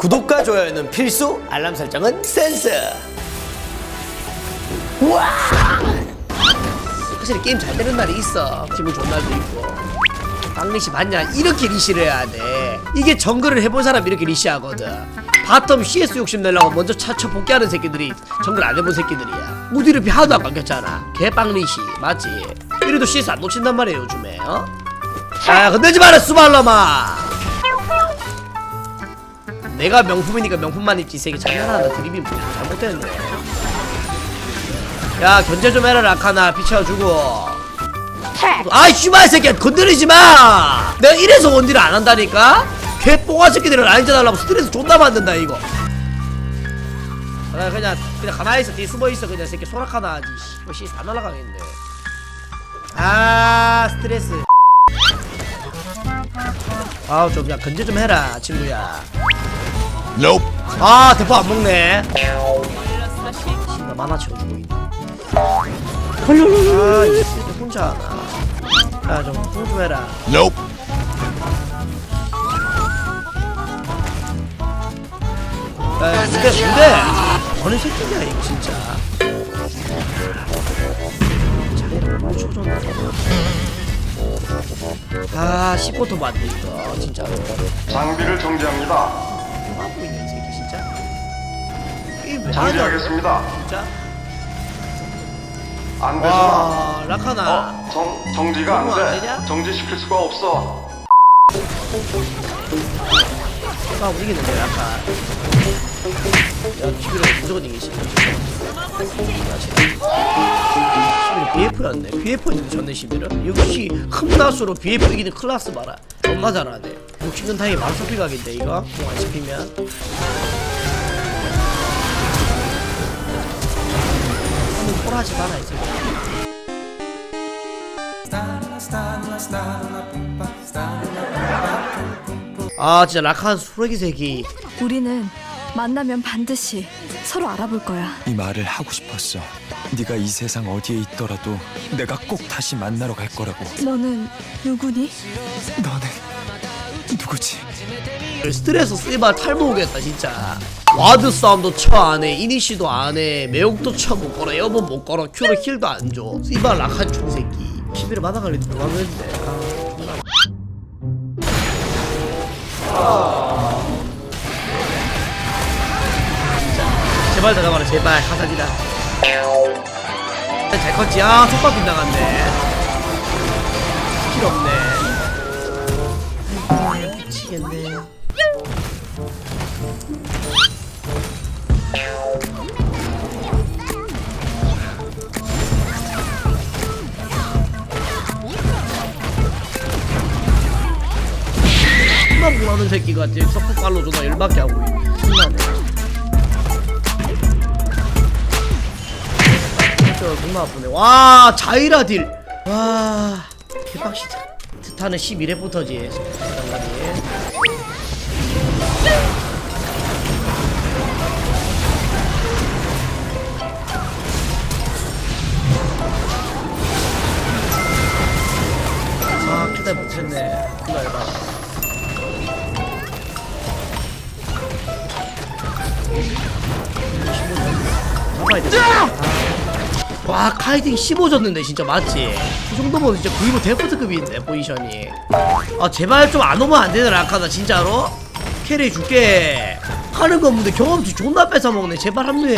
구독과 좋아요는 필수, 알람 설정은 센스. 와! 확실히 게임 잘 되는 날이 있어. 기분 좋은 날도 있고. 빵리시 봤냐? 이렇게 리시를 해야 돼. 이게 정글을 해본 사람 이렇게 리시하거든. 바텀 CS 욕심 내려고 먼저 차쳐 복귀하는 새끼들이 정글 안 해본 새끼들이야. 우디르피 하나도 안 깎였잖아. 개빵리시 맞지? 이래도 CS 안 놓친단 말이야 요즘에. 어? 아 건들지 마라 수발놈아. 내가 명품이니까 명품만 입지 이 새끼 장난하다 드립이 뭐 잘못됐네. 야 견제 좀 해라 라카나 피 채워주고. 아이 씨발 새끼야 건드리지 마. 내가 이래서 원딜을 안 한다니까. 개 뽕아 새끼들을 라인 잡달라고 스트레스 존나 받는다 이거. 아 그냥 그냥 가만히 있어 뒤에 숨어 있어 그냥 새끼 소락 하나 하지. 이거 씨다 날라가겠네. 아 스트레스. 아우 좀 그냥 건제 좀 해라 친구야. Nope. 아 대포 안 먹네. 신나 만화 채워주고 있네. 아 이제 혼자 하나. 야좀좀 해라. Nope. 야 근데 근데 어느 새끼냐 이거 진짜. 자리를. 아 10포토 맞네 이거 진짜로. 장비를 정지합니다. 뭐 하고 이 새끼 진짜. 하냐 정지하겠습니다. 진짜. 안 되잖아. 와 라카나. 어, 정, 정지가 안 너무 안 되냐? 돼. 정지시킬 수가 없어. 아 우리겠는데 아까. 야 기비로 무조건 이기시 시비를 BF였네. BF였는데 졌네 시비를 역시 흠나수로 BF 이기는 클라스 봐라. 겁나 잘하네. 60년 타임에 만소피 각인데 이거? 공안 씹히면. 한번 콜하지 마라 이제 아 진짜 라칸 수레기 새끼 우리는 만나면 반드시 서로 알아볼 거야. 이 말을 하고 싶었어. 네가 이 세상 어디에 있더라도 내가 꼭 다시 만나러 갈 거라고. 너는 누구니? 너는 누구지? 스트레스 쓰이바 탈모 오겠다 진짜 와드 싸움도 쳐 안해 이니시도 안해 매혹도 쳐 못 걸어 에어본 못 걸어 큐로 힐도 안줘 쓰이바 락한 중새끼 키비를 받아갈리도 도망했는데 아 제발 들어가라 제발. 가사지다. 잘 컸지? 아 속박 빗나갔네. 스킬 없네. 미치겠네. 존나 못하는 새끼가 이제 석폭발로 존나 열받게 하고. 신나네. 저 존나 아프네. 와 자이라 딜. 와 개빡시다. 스타는 11회부터지. 장관이. 와 카이딩 15졌는데 진짜 맞지? 이 정도면 진짜 뭐 데프트급인데 포지션이 아 제발 좀 안 오면 안 되나 라카나 진짜로? 캐리 줄게 하는 거 없는데 경험치 존나 뺏어먹네 제발 합류해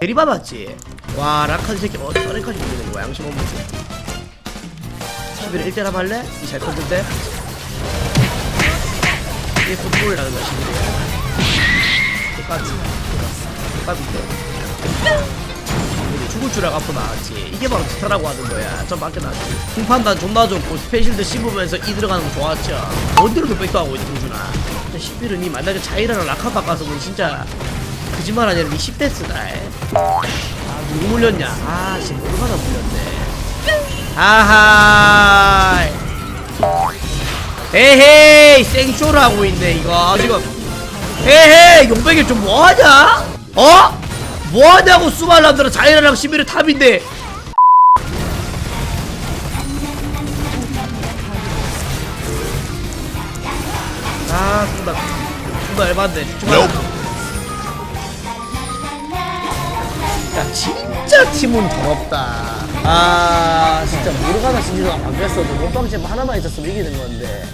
대리바 맞지? 와 라카 이 새끼 어디 서렌까지 모르는 거야 양심 없는 새끼 11을 1대라 할래? 이잘 컸는데? 이게 풋볼 나는 거야 11이 똑같이. 똑같은데 죽을 줄 알고 나왔지? 이게 바로 스타라고 하는 거야. 좀 밖에 나지. 공판단 존나 좋고 스페셜드 씹으면서 이 들어가는 거 좋았죠. 어디로도 백도하고 있는 진짜 11은 이 만약에 자이라랑 라카 바꿔서는 진짜 거짓말 아니라 니 10대 쓰다 아 누구 물렸냐? 아 지금 얼마나 물렸네. 아하 에헤이 생쇼를 하고 있네 이거. 지금. 에헤이 용백이 좀 뭐하냐? 어? 뭐하냐고 수발람들은 자이라랑 11을 탑인데. 아 존나 존나 정말. 야 진짜 팀은 더럽다. 아 진짜 모르가나 신지도가 바뀌었어도 몸빵집 하나만 있었으면 이기는 건데